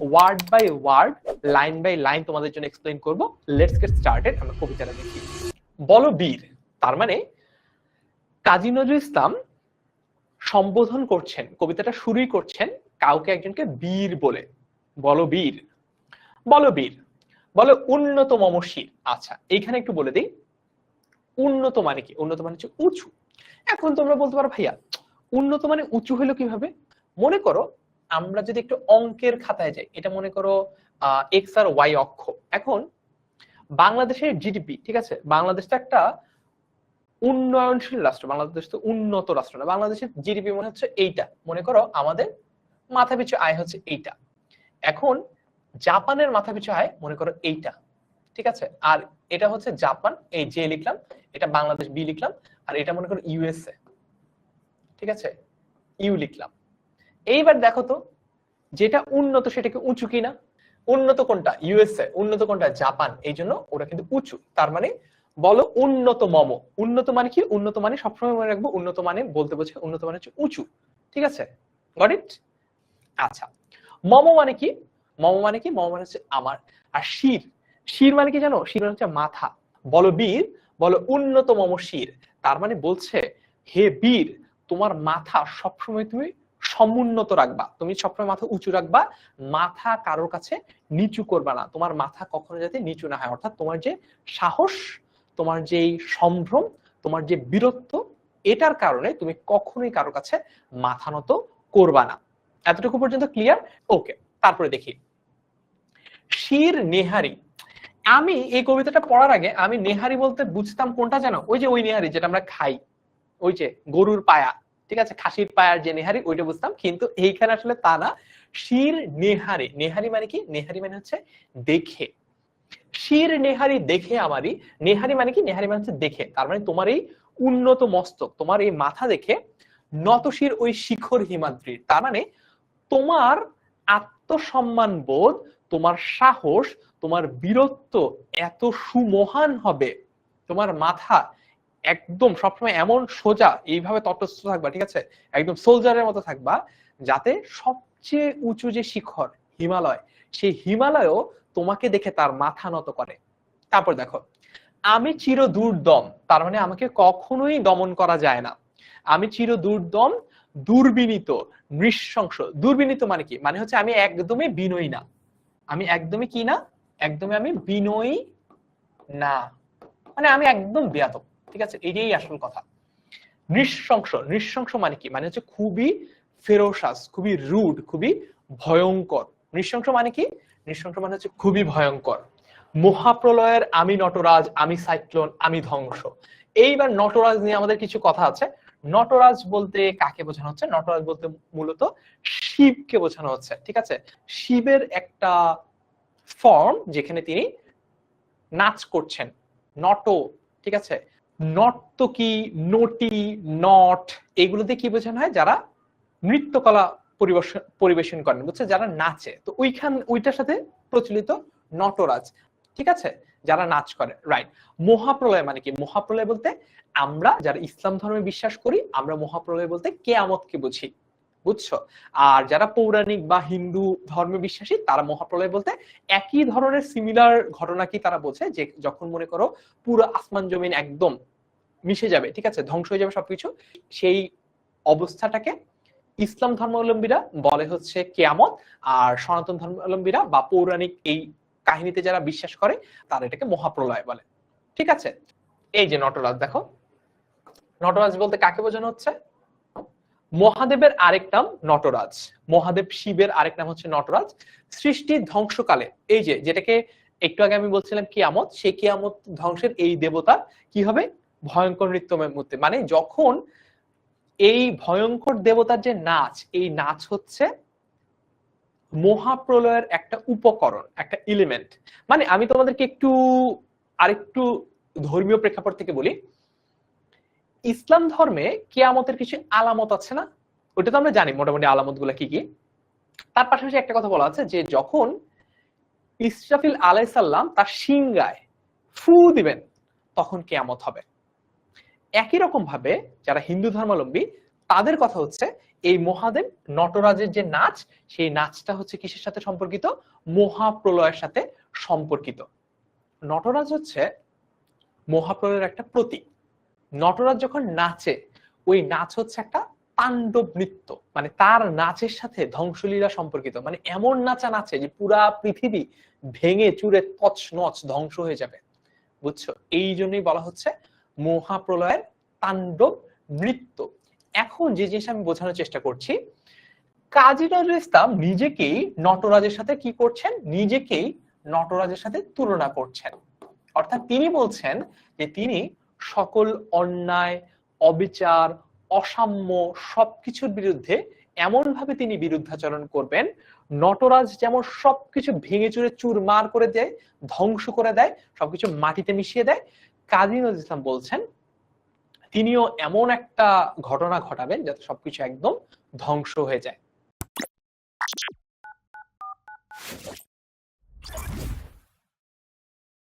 Word by word line by line তোমাদের জন্য explain করব। লেটস গেট স্টার্টেড আমরা কবিতাটা দেখি। বলো বীর, তার মানে কাজী নজরুল ইসলাম সম্বোধন করছেন, কবিতাটা শুরুই করছেন কাউকে একজনকে বীর বলে। বলো বীর বলো বীর, বলো উন্নত মমশির। আচ্ছা এইখানে একটু বলে দিই। উন্নত মানে কি? উন্নত মানে হচ্ছে উঁচু। এখন তোমরা বলতে পারো, ভাইয়া, উন্নত মানে উঁচু হলো কীভাবে? মনে করো আমরা যদি একটু অঙ্কের খাতায় যাই, এটা মনে করো এক্স আর ওয়াই অক্ষ। এখন বাংলাদেশের জিডিপি ঠিক আছে? বাংলাদেশ তো একটা উন্নয়নশীল রাষ্ট্র, বাংলাদেশ তো উন্নত রাষ্ট্র না। বাংলাদেশের জিডিপি মনে হচ্ছে এইটা। মনে করো, আমাদের মাথা পিছু আয় হচ্ছে এইটা। এখন জাপানের মাথা পিছু আয় মনে করো এইটা, ঠিক আছে? আর এটা হচ্ছে জাপান, এই জে লিখলাম, এটা বাংলাদেশ বি লিখলাম, আর এটা মনে করো ইউএসএ ঠিক আছে? ইউ লিখলাম। এইবার দেখো তো, যেটা উন্নত সেটাকে উঁচু কিনা। উন্নত কোনটা? ইউএসএ উন্নত কোনটা? জাপান। এই জন্য ওরা কিন্তু উঁচু। তার মানে বলো উন্নত মম। উন্নত মানে কি? উন্নত মানে সবসময় মনে রাখব উন্নত মানে বলতে বোঝে উন্নত মানে হচ্ছে উঁচু। ঠিক আছে? গট ইট আচ্ছা। মম মানে কি? মম মানে কি? মম মানে হচ্ছে আমার। আর শির? শির মানে কি জানো? শির মানে হচ্ছে মাথা। বলো বীর, বলো উন্নত মম শির। তার মানে বলছে, হে বীর, তোমার মাথা সবসময় তুমি সমুন্নত রাখবা। তুমি সবসময় মাথা উঁচু রাখবা, মাথা কারোর কাছে নিচু করবা না। তোমার মাথা কখনো যাতে নিচু না হয়। অর্থাৎ তোমার যে সাহস, তোমার যে সম্ভ্রম, তোমার যে বীরত্ব, এটার কারণে তুমি কখনোই কারোর কাছে মাথা নত করবা না। এতটুকু পর্যন্ত ক্লিয়ার ওকে তারপরে দেখি। শির নেহারি। আমি এই কবিতাটা পড়ার আগে আমি নেহারি বলতে বুঝতাম কোনটা জানো ওই যে ওই নেহারি যেটা আমরা খাই। ওই যে গরুর পায়া। ঠিক আছে? খাসির পায়ার যে নেহারি, ওইটা বুঝতাম। কিন্তু এইখানে আসলে তা না। শির নেহারি নেহারি মানে কি? নেহারি মানে হচ্ছে দেখে। শির নেহারি দেখে আমারই। নেহারি মানে কি? নেহারি মানে হচ্ছে দেখে। তার মানে তোমার এই উন্নত মস্তক, তোমার এই মাথা দেখে নতশির ওই শিখর হিমাদ্রির। তার মানে তোমার আত্মসম্মান বোধ, তোমার সাহস, তোমার বীরত্ব এত সুমহান হবে। তোমার মাথা একদম সবসময় এমন সোজা এইভাবে তটস্থ থাকবা, ঠিক আছে? একদম সোলজারের মতো থাকবা, যাতে সবচেয়ে উঁচু যে শিখর, হিমালয়, সেই হিমালয়ও তোমাকে দেখে তার মাথা নত করে। তারপর দেখো, আমি চির দুর্দম তার মানে আমাকে কখনোই দমন করা যায় না। আমি চির দুর্দম দুর্বিনীত, নৃশংস। দুর্বিনীত মানে কি? মানে হচ্ছে আমি একদমই বিনয়ী না। আমি একদমই কি না? একদমই আমি বিনয়ী না। মানে আমি একদম বেয়াদব। ঠিক আছে? এটাই আসল কথা। নৃশংস নৃশংস মানে কি? মানে হচ্ছে খুবই ফেরোসাস খুবই রুড খুবই ভয়ঙ্কর। নৃশংস মানে কি? নৃশংস মানে হচ্ছে খুবই ভয়ঙ্কর। মহাপ্রলয়ের আমি নটরাজ, আমি সাইক্লোন, আমি ধ্বংস। এইবার নটরাজ নিয়ে আমাদের কিছু কথা আছে। নটরাজ বলতে কাকে বোঝানো হচ্ছে? নটরাজ বলতে মূলত শিবকে বোঝানো হচ্ছে, ঠিক আছে? শিবের একটা ফর্ম যেখানে তিনি নাচ করছেন, নট, ঠিক আছে? নর্তকী নটি নট এগুলোতে কি বোঝানো হয়? যারা নৃত্যকলা পরিবেশন পরিবেশন করেন বুঝছে যারা নাচে। তো ওইখান, ওইটার সাথে প্রচলিত নটরাজ, ঠিক আছে? যারা নাচ করে রাইট মহাপ্রলয় মানে কি? মহাপ্রলয় বলতে আমরা যারা ইসলাম ধর্মে বিশ্বাস করি, আমরা মহাপ্রলয় বলতে কেয়ামতকে বুঝি, বুঝছ? আর যারা পৌরাণিক বা হিন্দু ধর্মে বিশ্বাসী, তারা মহাপ্রলয় বলতে একই ধরনের সিমিলার ঘটনা কি তারা বোঝে? যে যখন মনে করো পুরো আসমান জমিন একদম মিশে যাবে, ঠিক আছে? ধ্বংস হয়ে যাবে সবকিছু। সেই অবস্থাটাকে ইসলাম ধর্মাবলম্বীরা বলে হচ্ছে কেয়ামত। আর সনাতন ধর্মাবলম্বীরা বা পৌরাণিক এই কাহিনীতে যারা বিশ্বাস করে, তারা এটাকে মহাপ্রলয় বলে। ঠিক আছে? এই যে নটরাজ, দেখো। নটরাজ বলতে কাকে বোঝানো হচ্ছে? মহাদেবের আরেক নাম নটরাজ। মহাদেব শিবের আরেক নাম হচ্ছে নটরাজ। সৃষ্টির ধ্বংসকালে, এই যে, যেটাকে একটু আগে আমি বলছিলাম কিয়ামত, সেই কিয়ামত ধ্বংসের এই দেবতা কি হবে? ভয়ঙ্কর নৃত্যময় মূর্তি মানে যখন এই ভয়ঙ্কর দেবতার যে নাচ, এই নাচ হচ্ছে মহাপ্রলয়ের একটা উপকরণ, একটা এলিমেন্ট মানে আমি তোমাদেরকে একটু, আরেকটু ধর্মীয় প্রেক্ষাপট থেকে বলি। ইসলাম ধর্মে কেয়ামতের কিছু আলামত আছে না? ওটা তো আমরা জানি মোটামুটি আলামতগুলা কি কি। তার পাশাপাশি একটা কথা বলা আছে যে যখন ইসরাফিল আলাইসাল্লাম তার সিংগায় ফু দিবেন, তখন কেয়ামত হবে। একই রকম ভাবে যারা হিন্দু ধর্মাবলম্বী, তাদের কথা হচ্ছে এই মহাদেব নটরাজের যে নাচ, সেই নাচটা হচ্ছে কিসের সাথে সম্পর্কিত? মহাপ্রলয়ের সাথে সম্পর্কিত। নটরাজ হচ্ছে মহাপ্রলয়ের একটা প্রতীক। নটরাজ যখন নাচে, ওই নাচ হচ্ছে একটা তাণ্ডব নৃত্য। মানে তার নাচের সাথে ধ্বংসলীলা সম্পর্কিত। মানে এমন নাচা নাচে যে পুরা পৃথিবী ভেঙে চুরে তছ নচ ধ্বংস হয়ে যাবে। বুঝছ? এই জন্যই বলা হচ্ছে মহাপ্রলয়ের তাণ্ডব, নৃত্য। এখন যে জিনিস আমি বোঝানোর চেষ্টা করছি কাজী ইসলাম নিজেকেই নটরাজের সাথে কি করছেন? নিজেকেই নটরাজের সাথে তুলনা করছেন। অর্থাৎ তিনি বলছেন যে তিনি সকল অন্যায়, অবিচার, অসাম্য সবকিছুর বিরুদ্ধে এমন ভাবে তিনি বিরুদ্ধাচরণ করবেন, নটরাজ যেমন সবকিছু ভেঙে চুরে চুরমার করে দেয়, ধ্বংস করে দেয়, সবকিছু মাটিতে মিশিয়ে দেয় কাজী নজরুল ইসলাম বলছেন, তিনিও এমন একটা ঘটনা ঘটাবেন যাতে সবকিছু একদম ধ্বংস হয়ে যায়।